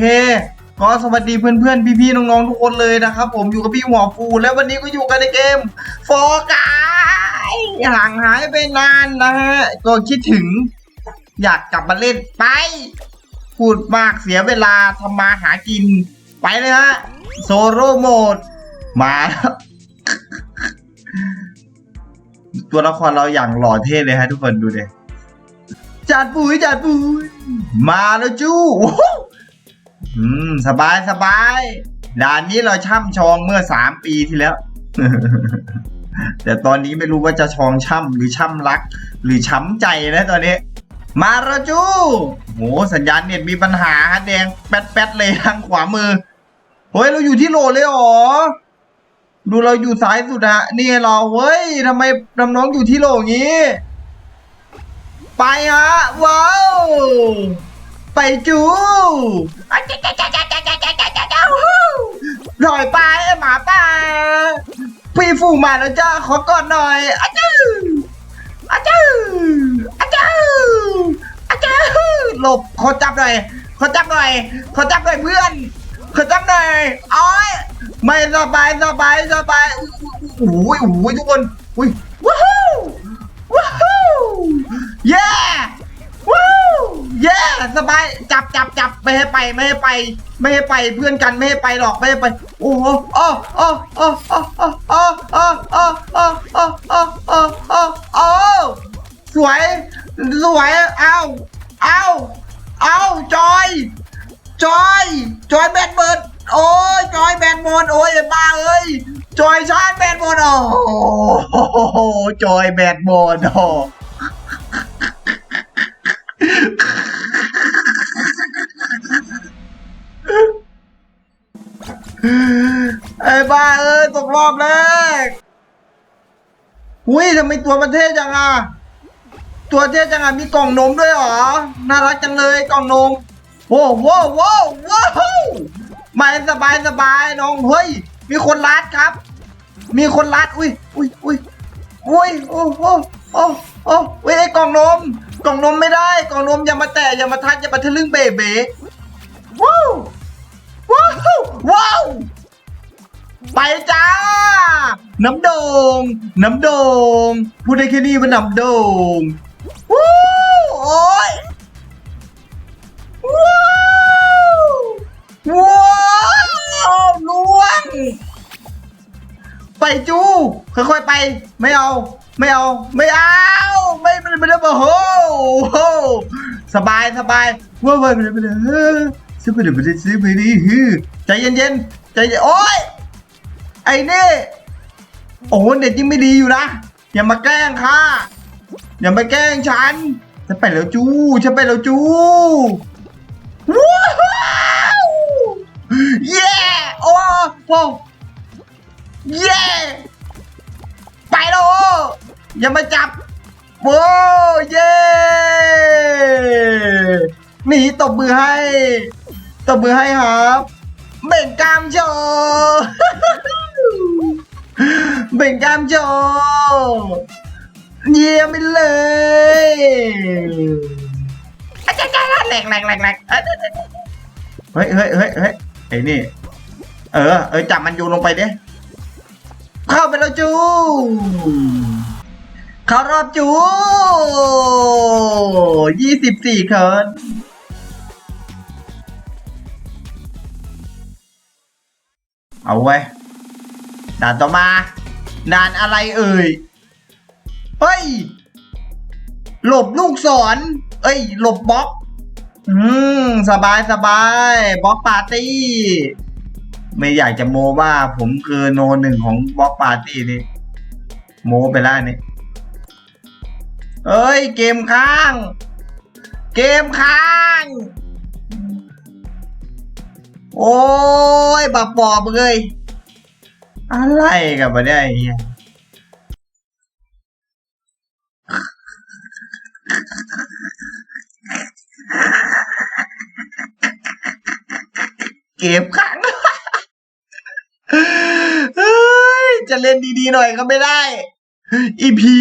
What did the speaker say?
เคก็สวัสดีเพื่อนๆ พี่ๆ น้องๆ ทุกคนเลยนะครับ ผมอยู่กับพี่หัวฟู และวันนี้ก็อยู่กันในเกมโฟกายห่างหายไปนานนะฮะก็คิดถึง อยากกลับมาเล่นไป พูดมากเสียเวลาทำมาหากิน ไปเลยฮะโซโลโหมด มาแล้วตัวละครเราอย่างหล่อเท่เลยฮะทุกคนดูดิจัดปุ๋ยจัดปุ๋ยมาแล้วจู้ อืม สบายสบาย ด่านนี้เราช่ำชองเมื่อสามปีที่แล้ว แต่ตอนนี้ไม่รู้ว่าจะชองช่ำหรือช่ำรัก หรือช้ำใจนะตอนนี้ มาแล้วจู้โหสัญญาณเน็ตมีปัญหาฮะแดงแป๊ดแป๊ดเลยทางขวามือ เฮ้ย เราอยู่ที่โหลดเลยหรอ ดูเราอยู่ซ้ายสุดอะนี่เราเว้ยทำไมน้องอยู่ที่โหลงี้ ไปฮะว้าว ไปจูหน่อยไปหมาป่าพี่ฝูงมาแล้วจ้าขอกอดหน่อยอาจ้าอาจ้าอาจ้าอาจ้าหลบขอจับหน่อยขอจับหน่อยขอจับหน่อยเพื่อนขอจับหน่อยอ้อยไม่สบายสบายสบายโอ้ยโอ้ยทุกคนอุ้ยว้าวว้าวเย้ สบายจับจับจับไม่ให้ไปไม่ให้ไป ไม่ให้ไปเพื่อนกันไม่ให้ไปหรอกไม่ให้ไป โอ้โหโอ้โอ้โอ้โอ้โอ้โอ้โอ้โอ้โอ้โอ้โอ้โอ้โอ้โอ้สวยสวยเอาเอาเอาจอยจอยจอยแบนเบิร์ดโอ้ยจอยแบนบอลโอ้ยบ้าเอ้ยจอยชาร์จแบนบอลโอ้โหจอยแบนบอลโอ้ ไอ้บ้าเอ้ยตกรอบแรกอุ้ยทำไมตัวมันเท่จังอะ ตัวเท่จังอะมีกล่องนมด้วยหรอ น่ารักจังเลยกล่องนมโว้โว้โว้โว้ไม่สบายสบายน้องเฮ้ย มีคนรัดครับ มีคนรัดอุ้ยอุ้ยอุ้ยอุ้ยโอ้โอ้โอ้โอ้เว้ยไอ้กล่องนม กล่องนมไม่ได้ กล่องนมอย่ามาแตะอย่ามาทักอย่ามาทะลึ่งเบ๋เบ๋ว้าวว้าวว้าว ไปจ้า น้ำโดงน้ำโดงพูดได้แค่นี้ว่าน้ำโดงวู้โอ้ยว้าวว้าวล่วงไปจูค่อยๆไป ไม่เอา ไม่เอา ไม่เอา ไม่ไม่ไม่ได้มาโหโหสบายสบายว้าวววไม่ได้ไม่ได้เฮ้อซื้อไปเดี๋ยวไม่ได้ซื้อไปดิใจเย็นๆใจเย็นโอ๊ย ไอ้นี่ โอ้โหเน็ตยิ่งไม่ดีอยู่นะ อย่ามาแกล้งค่ะอย่ามาแกล้งฉันฉันไปแล้วจูฉันไปแล้วจูว้าวเย้โอ้โหเย้ไปแล้วโอ้อย่ามาจับโอ้เย้หนีตบมือให้ ตบมือให้ครับเบ่งกล้ามโชว์ เบ่งกล้ามโชว์เยี่ยมไปเลยอาจารย์แหลกแหลกแหลกแหลกเฮ้ยเฮ้ยเฮ้ยเฮ้ยไอ้นี่ เออ เออจับมันโยนลงไปดิเข้าไปแล้วจูเข้ารอบจูยี่สิบสี่คนเอาไว้ ด่านต่อมา ด่านอะไรเอ่ย เฮ้ย หลบลูกศร เอ้ย หลบบล็อก อืม สบายสบายบล็อกปาร์ตี้ ไม่อยากจะโมว่าผมคือโนหนึ่งของบล็อกปาร์ตี้นี่ โมไปแล้วนี่ เอ้ย เกมค้าง เกมค้างโอ้ย บักปอบเลย อะไรกับมาได้เหี้ยเก็บขังเฮ้ยจะเล่นดีๆหน่อยก็ไม่ได้ อีผี